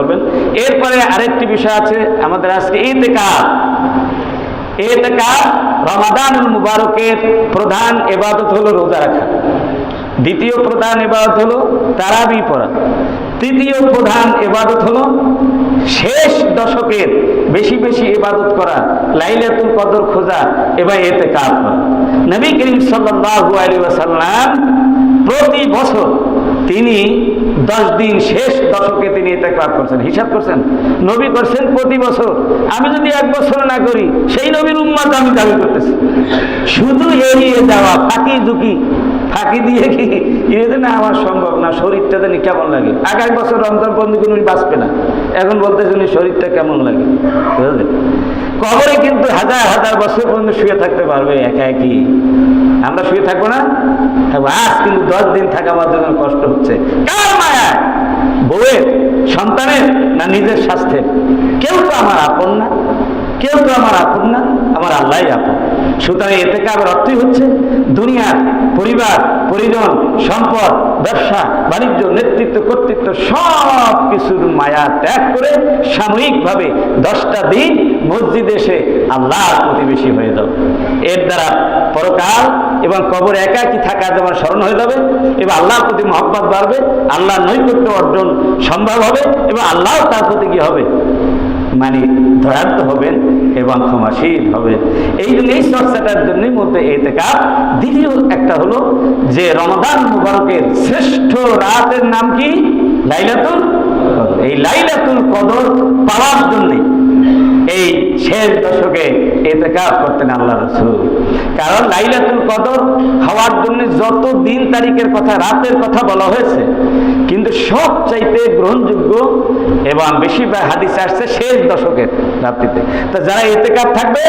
করবেন এরপরে আরেকটি বিষয় আছে, আমাদের আজকে ইতেকাফ ইতেকাফ রমাদানুল মুবারকের প্রধান এবাদত হলো রোজা রাখা। দ্বিতীয় প্রধান এবাদত হলো তারাবি পড়া। তৃতীয় প্রধান এবাদত হলো শেষ দশকের বেশি বেশি ইবাদত করা, লাইলাতুল কদর খোঁজা এবং এতে কাজ করা। নবী করিম সাল্লাল্লাহু আলাইহি ওয়াসাল্লাম প্রতি বছর তিনি দশ দিন শেষ দশকে তিনি এটা ক্লাব করছেন, হিসাব করছেন। নবী করছেন প্রতি বছর। আমি যদি এক বছর না করি, সেই নবীর উম্মাদ আমি দাবি করতেছি? শুধু এড়িয়ে যাওয়া, ফাঁকি ঝুঁকি। ফাঁকি দিয়ে কি? এতে না, আমার সম্ভব না, শরীরটা জানি কেমন লাগে। আগামী বছর রমজান পর্যন্ত কোনো বাঁচবে না। এখন বলতেছেন শরীরটা কেমন লাগে? বুঝলেন? কবরে কিন্তু হাজার হাজার বছর পর্যন্ত শুয়ে থাকতে পারবে একা একই। আমরা শুয়ে থাকব না? থাকব। আজ কিন্তু দশ দিন থাকা আমার জন্য কষ্ট হচ্ছে। কার মায়া? বউয়ের, সন্তানের না নিজের স্বাস্থ্যের? কেউ তো আমার আপন না। কেউ তো আমার আপন না, আমার আল্লাহ আপন। সুতরাং এ থেকে আবার অর্থই হচ্ছে দুনিয়ার পরিবার, পরিজন, সম্পদ, ব্যবসা, বাণিজ্য, নেতৃত্ব, কর্তৃত্ব সব কিছুর মায়া ত্যাগ করে সাময়িকভাবে দশটা দিন মসজিদে এসে আল্লাহর প্রতিবেশী হয়ে যাও। এর দ্বারা পরকাল এবং কবর একাকি থাকা যেমন স্মরণ হয়ে যাবে এবং আল্লাহর প্রতি মহব্বত বাড়বে, আল্লাহর নৈকট্য অর্জন সম্ভব হবে এবং আল্লাহ তার প্রতি কি হবে? মানে দয়ান্ত হবেন এবং ক্ষমাশীল হবেন। এই জন্য এই চর্চাটার জন্যই মূলত এতেকাপ। দ্বিতীয় একটা হলো যে রমদান মুবারকের শ্রেষ্ঠ রাতের নাম কি? লাইলাতুল এই লাইলাতুল কদর পাওয়ার জন্যে এই শেষ দশকে এতেকাপ করতেন আল্লাহ রসুল। কারণ লাইলাতুল কদর হওয়ার জন্য যত দিন তারিখের কথা, রাতের কথা বলা হয়েছে, কিন্তু সব চাইতে গ্রহণযোগ্য এবং বেশিরভাগ হাদিস আসছে শেষ দশকের রাত্রিতে। তা যারা এতেকাপ থাকবে,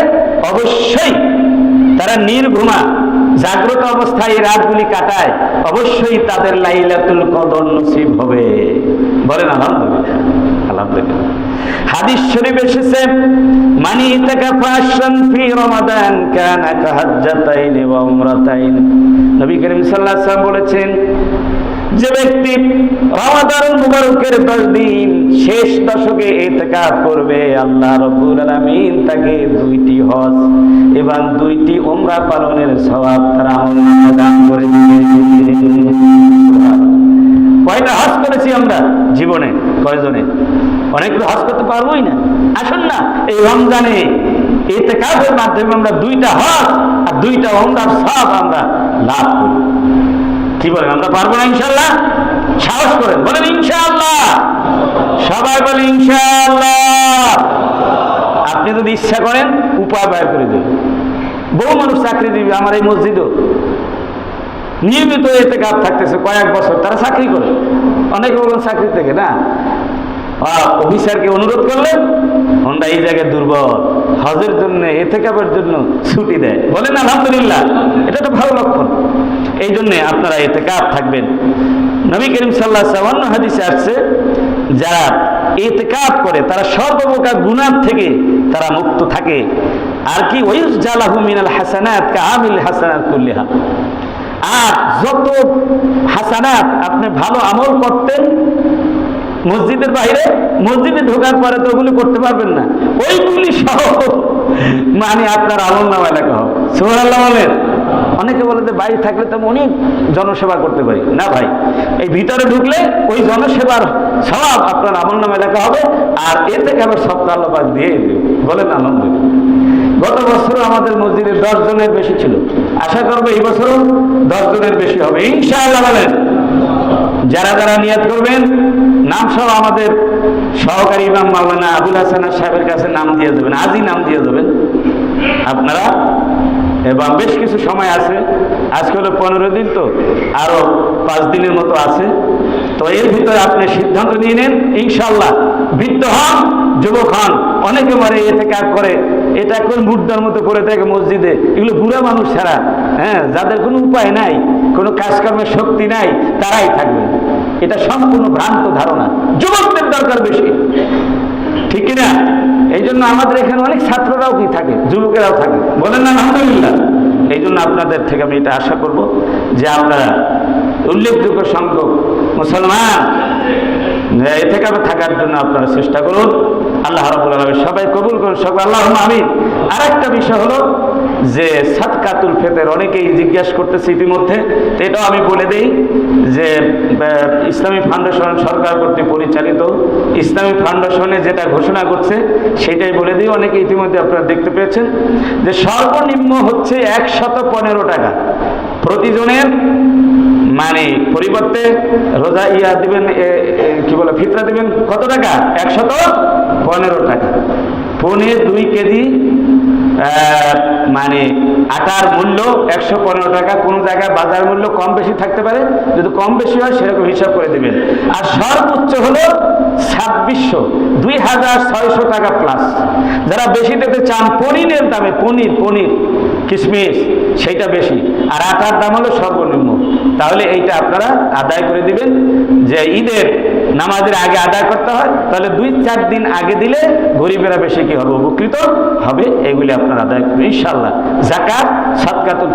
অবশ্যই তারা নির্ঘুমা, জাগ্রত অবস্থায় এই রাতগুলি কাটায়, অবশ্যই তাদের লাইলাতুল কদর নসিব হবে। বলেন আলহামদুলিল্লাহ। আলহামদুলিল্লাহ। হাদিস শরীফ এসেছে, মানি ইতাকাফা আশরান ফি রমাদান কানা কাহাজ্জাতাইন ওয়া উমরাতাইন। নবী করিম সাল্লাল্লাহু আলাইহি ওয়াসাল্লাম বলেছেন, যে ব্যক্তি রমাদান মুবারকের দশ দিন শেষ দশকে ইতিকাফ করবে, আল্লাহ রব্বুল আলামিন তাকে দুইটি হজ এবং দুইটি উমরা পালনের সওয়াব তার আমল দান করে দিবে। কয়টা হজ করেছি আমরা? জীবনে, কয়জনে? অনেকগুলো হজ করতে পারবোই না। আসুন না, এই রমজানে এতে কাজের মাধ্যমে আমরা দুইটা হজ আর দুইটা ওমরার সব আমরা লাভ করি। কি বলেন, আমরা পারব না ইনশাল্লাহ সাহস করেন, বলেন ইনশাল্লাহ সবাই বলেন ইনশাআল্লাহ। আপনি যদি ইচ্ছা করেন, উপায় ব্যয় করে দেবেন বহু মানুষ চাকরি দিবে আমার এই মসজিদও। নিয়মিত এতে কাজ থাকতেছে, কয়েক বছর তারা চাকরি করে। অনেকে বলেন চাকরি থেকে না। অফিসারকে অনুরোধ করলেন ওনরা এই জায়গায় দুর্বল। হজের জন্য এতে কাপের জন্য ছুটি দেয়। বলেন, আলহামদুলিল্লাহ, এটা তো ভালো লক্ষণ। এই জন্যে আপনারা এতে কাপ থাকবেন। নবী করিম সাল্লাহ সামান্য হাদিসে আসছে, যারা এতেকাপ করে, তারা সর্বপ্রকার গুনার থেকে তারা মুক্ত থাকে। আর কি ওয়ুস জালাহু মিনাল হাসানাত কামিল হাসানাত কুল্লিহা। আর যত হাসানাত আপনি ভালো আমল করতেন মসজিদের বাইরে, মসজিদে ঢোকার পরে তো ওগুলি করতে পারবেন না। ওইগুলি সহ মানে আপনার আমল নামা লেখা হবে। সোহার আল্লাহ বলেন। অনেকে বলে যে বাইরে থাকলে তো আমি অনেক জনসেবা করতে পারি। না ভাই, এই ভিতরে ঢুকলে ওই জনসেবার সব আপনার আমল নামে লেখা হবে, আর এ থেকে আবার সপ্তাহ আল্লাপাক দিয়ে দেবে। বলেন আলহামদুলিল্লাহ। গত বছর আমাদের মসজিদে দশ জনের বেশি ছিল। আশা করব এই বছরও দশ জনের বেশি হবে। ইনশাআল্লাহ বলেন। যারা যারা নিয়াত করবেন নাম সহ আমাদের সহকারী ইমাম মাওলানা আবুল হাসান সাহেবের কাছে নাম দিয়ে দেবেন আজই নাম দিয়ে দেবেন। আপনারা, এবং বেশ কিছু সময় আছে, আজকে হলো পনেরো দিন তো, আরও পাঁচ দিনের মতো আছে। তো এর ভিতরে আপনি সিদ্ধান্ত নিয়ে নেন ইনশাল্লাহ বৃদ্ধ হন, যুবক হন, অনেকে মরে এতে কাজ করে এটা কোন মুদ্রার মতো করে থাকে মসজিদে, এগুলো বুড়া মানুষ ছাড়া হ্যাঁ যাদের কোনো উপায় নাই, কোনো কাজকর্মের শক্তি নাই, তারাই থাকবে এটা সম্পূর্ণ ভ্রান্ত ধারণা। যুবকদের দরকার বেশি। ঠিক কিনা? এই জন্য আমাদের এখানে অনেক ছাত্ররাও কি থাকে? যুবকেরাও থাকে। বলেন না, আলহামদুলিল্লাহ। এই জন্য আপনাদের থেকে আমি এটা আশা করব যে আপনারা উল্লেখযোগ্য সংখ্যক মুসলমান এতে কাপে থাকার জন্য আপনারা চেষ্টা করুন। আল্লাহ রাবুল আলমী সবাই কবুল করুন, সবাই আল্লাহ আমিন। আর একটা বিষয় হলো যে সাদকাতুল ফেতের, অনেকেই জিজ্ঞাসা করতেছে ইতিমধ্যে। এটাও আমি বলে দেই যে ইসলামী ফাউন্ডেশন সরকার কর্তৃক পরিচালিত ইসলামী ফাউন্ডেশনে যেটা ঘোষণা করছে, সেটাই বলে দিই। অনেকে ইতিমধ্যে আপনারা দেখতে পেয়েছেন যে সর্বনিম্ন হচ্ছে একশত পনেরো টাকা প্রতিজনের মানে পরিবর্তে রোজা ইয়া দিবেন কি বলে, ফিতরা দিবেন কত টাকা? একশত পনেরো টাকা। পনে দুই কেজি মানে আটার মূল্য একশো পনেরো টাকা, কোনো জায়গায় বাজার মূল্য কম বেশি থাকতে পারে। যদি কম বেশি হয়, সেরকম হিসাব করে দেবেন। আর সর্বোচ্চ হলো ছাব্বিশশো দুই হাজার ছয়শো টাকা প্লাস যারা বেশি দিতে চান, পনিরের দামে, পনির পনির সেইটা বেশি। আর আটার দাম হলো সর্বনিম্ন। তাহলে এইটা আপনারা আদায় করে দিবেন। যে ঈদের নামাজের আগে আদায় করতে হয়, তাহলে দুই চার দিন আগে দিলে গরিবেরা বেশি কি হবে, উপকৃত হবে। এগুলি আপনারা আদায় করবেন। ইনশাল্লাহ জাকাত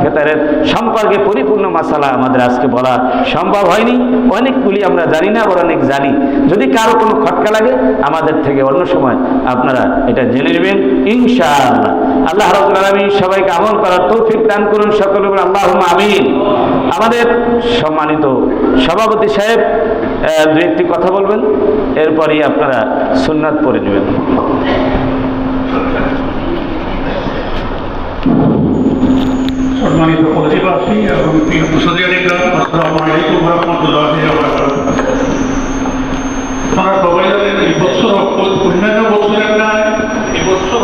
ফেতারের সম্পর্কে পরিপূর্ণ মাসালা আমাদের আজকে বলা সম্ভব হয়নি। অনেকগুলি আমরা জানি না, আবার অনেক জানি। যদি কারও কোনো খটকা লাগে, আমাদের থেকে অন্য সময় আপনারা এটা জেনে নেবেন, ইনশাআল্লাহ। আল্লাহ রাব্বুল আলামিন সবাইকে আমল করার তৌফিক দান করুন, সকলে আল্লাহুম্মা আমিন। আমাদের সম্মানিত সভাপতি সাহেব দু একটি কথা বলবেন, এরপরই আপনারা সুন্নাত পড়ে নেবেন। সম্মানিত প্রতিবাসী এবং প্রিয় মুসলিম আসসালামু আলাইকুম বছর অন্যান্য বছরের না এবছর